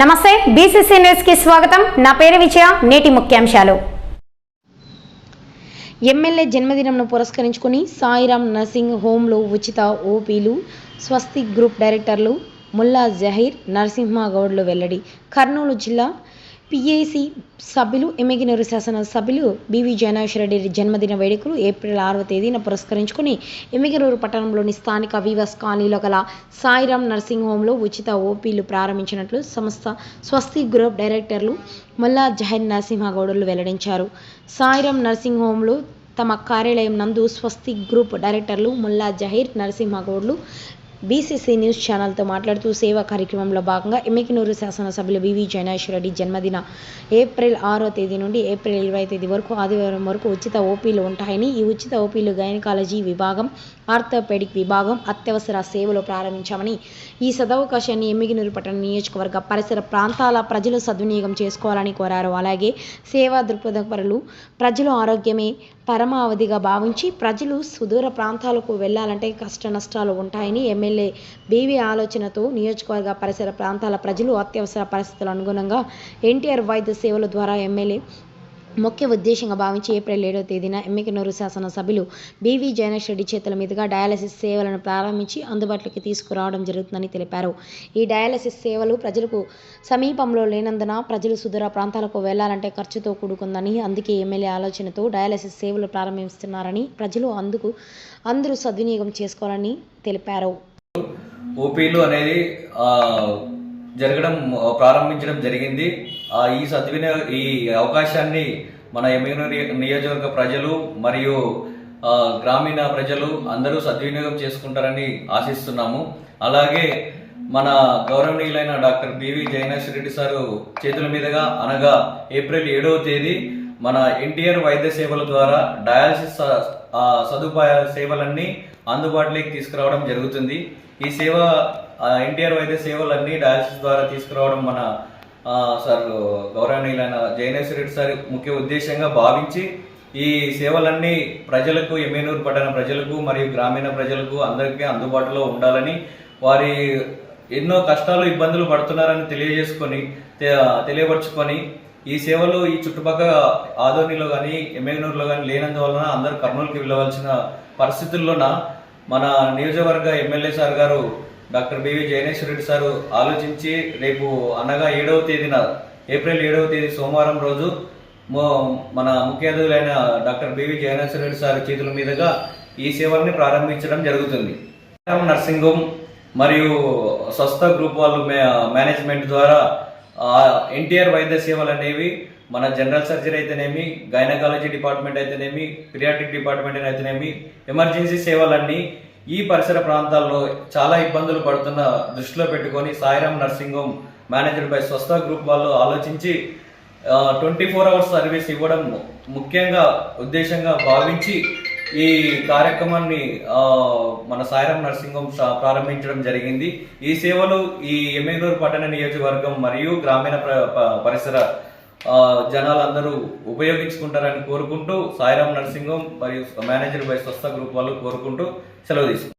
నమస్తే బీసీసీ న్యూస్కి స్వాగతం. నా పేరు విజయ నేటి ముఖ్యాంశాలు. ఎమ్మెల్యే జన్మదినంను పురస్కరించుకుని సాయిరాం నర్సింగ్ హోంలో ఉచిత ఓపీలు స్వస్తి గ్రూప్ డైరెక్టర్లు ముల్లా జహీర్ నరసింహగౌడ్లు వెల్లడి. కర్నూలు జిల్లా పిఏసి సభ్యులు ఎమ్మిగినూరు శాసన సభ్యులు బివి జయనాశ్వరరెడ్డి జన్మదిన వేడుకలు ఏప్రిల్ ఆరవ తేదీన పురస్కరించుకుని ఎమ్మిగినూరు పట్టణంలోని స్థానిక వివస్ కాలనీలో గల సాయిరామ్ నర్సింగ్ హోంలో ఉచిత ఓపీలు ప్రారంభించినట్లు సంస్థ స్వస్తి గ్రూప్ డైరెక్టర్లు ముల్లా జహీర్ నరసింహగౌడులు వెల్లడించారు. సాయిరాం నర్సింగ్ హోంలో తమ కార్యాలయం నందు స్వస్తి గ్రూప్ డైరెక్టర్లు ముల్లా జహీర్ నరసింహగౌడ్లు బీసీసీ న్యూస్ ఛానల్తో మాట్లాడుతూ సేవా కార్యక్రమంలో భాగంగా ఎమ్మికినూరు శాసనసభ్యులు వివి జయనాశ్వరరెడ్డి జన్మదిన ఏప్రిల్ ఆరో తేదీ నుండి ఏప్రిల్ ఇరవై తేదీ వరకు ఆదివారం వరకు ఉచిత ఓపీలు ఉంటాయని ఈ ఉచిత ఓపీలు గైనకాలజీ విభాగం ఆర్థోపెడిక్ విభాగం అత్యవసర సేవలు ప్రారంభించామని ఈ సదవకాశాన్ని ఎమ్మిగినూరు పట్టణ నియోజకవర్గ పరిసర ప్రాంతాల ప్రజలు సద్వినియోగం చేసుకోవాలని కోరారు. అలాగే సేవా దృక్పథపరులు ప్రజలు ఆరోగ్యమే పరమావధిగా భావించి ప్రజలు సుదూర ప్రాంతాలకు వెళ్ళాలంటే కష్ట నష్టాలు ఉంటాయని ఎమ్మెల్యే బీవీ ఆలోచనతో నియోజకవర్గ పరిసర ప్రాంతాల ప్రజలు అత్యవసర పరిస్థితుల అనుగుణంగా ఎన్టీఆర్ వైద్య సేవల ద్వారా ఎమ్మెల్యే ముఖ్య ఉద్దేశంగా భావించి ఏప్రిల్ ఏడవ తేదీన ఎమ్మికనూరు శాసనసభ్యులు బీవీ జయనేష్ రెడ్డి చేతుల మీదుగా డయాలసిస్ సేవలను ప్రారంభించి అందుబాటులోకి తీసుకురావడం జరుగుతుందని తెలిపారు. ఈ డయాలసిస్ సేవలు ప్రజలకు సమీపంలో లేనందున ప్రజలు సుదూర ప్రాంతాలకు వెళ్ళాలంటే ఖర్చుతో కూడుకుందని అందుకే ఎమ్మెల్యే ఆలోచనతో డయాలసిస్ సేవలు ప్రారంభిస్తున్నారని ప్రజలు అందుకు అందరూ సద్వినియోగం చేసుకోవాలని తెలిపారు. ఓపీలు అనేది జరగడం ప్రారంభించడం జరిగింది. ఈ సద్వినియోగ ఈ అవకాశాన్ని మన ఎమ్మెగనూరు నియోజకవర్గ ప్రజలు మరియు గ్రామీణ ప్రజలు అందరూ సద్వినియోగం చేసుకుంటారని ఆశిస్తున్నాము. అలాగే మన గౌరవనీయులైన doctor B V Jayanath Reddy sir చేతుల మీదుగా అనగా ఏప్రిల్ ఏడవ తేదీ మన ఎన్టీఆర్ వైద్య సేవల ద్వారా డయాలసిస్ సదుపాయాల ఆ, సేవలన్నీ అందుబాటులోకి తీసుకురావడం జరుగుతుంది. ఈ సేవ ఎన్టీఆర్ వైద్య సేవలన్నీ డయాలసిస్ ద్వారా తీసుకురావడం మన సార్ గౌరవనీయులైన జయనేశ్వర రెడ్డి సార్ ముఖ్య ఉద్దేశంగా భావించి ఈ సేవలన్నీ ప్రజలకు ఎమ్మెనూరు పట్టణ ప్రజలకు మరియు గ్రామీణ ప్రజలకు అందరికీ అందుబాటులో ఉండాలని వారి ఎన్నో కష్టాలు ఇబ్బందులు పడుతున్నారని తెలియజేసుకొని తె- తెలియపరుచుకొని ఈ సేవలు ఈ చుట్టుపక్కల ఆదోనిలో కానీ ఎమ్మెగనూరులో కానీ లేనందువలన అందరూ కర్నూలుకి వెళ్ళవలసిన పరిస్థితుల్లోన మన నియోజకవర్గ ఎమ్మెల్యే సార్ గారు doctor B V Jayaneshwara Reddy sir ఆలోచించి రేపు అనగా ఏడవ తేదీన ఏప్రిల్ ఏడవ తేదీ సోమవారం రోజు మన ముఖ్య అతిథులైన doctor B V Jayaneshwara Reddy sir చేతుల మీదుగా ఈ సేవల్ని ప్రారంభించడం జరుగుతుంది. నర్సింగ్ హోమ్ మరియు స్వస్థ గ్రూప్ వాళ్ళు మే- మేనేజ్మెంట్ ద్వారా ఎన్టీఆర్ వైద్య సేవలు అనేవి మన జనరల్ సర్జరీ అయితేనేమి గైనకాలజీ డిపార్ట్మెంట్ అయితేనేమి పిరియాటిక్ డిపార్ట్మెంట్ అయితేనేమి ఎమర్జెన్సీ సేవలన్నీ ఈ పరిసర ప్రాంతాల్లో చాలా ఇబ్బందులు పడుతున్న దృష్టిలో పెట్టుకొని Sairam nursing home managed by Swastha group వాళ్ళు ఆలోచించి ట్వంటీ ఫోర్ అవర్స్ సర్వీస్ ఇవ్వడం ముఖ్యంగా ఉద్దేశంగా భావించి ఈ కార్యక్రమాన్ని మన సాయిరామ్ నర్సింగ్ హోమ్ ప్రారంభించడం జరిగింది. ఈ సేవలు ఈ ఎమ్మెగనూరు పట్టణ నియోజకవర్గం మరియు గ్రామీణ పరిసర జనాలందరూ ఉపయోగించుకుంటారని కోరుకుంటూ సాయిరామ్ నర్సింగ్ హోమ్ మరియు మేనేజర్ బై స్వస్థ గ్రూప్ వాళ్ళు కోరుకుంటూ సెలవు తీసుకుంటారు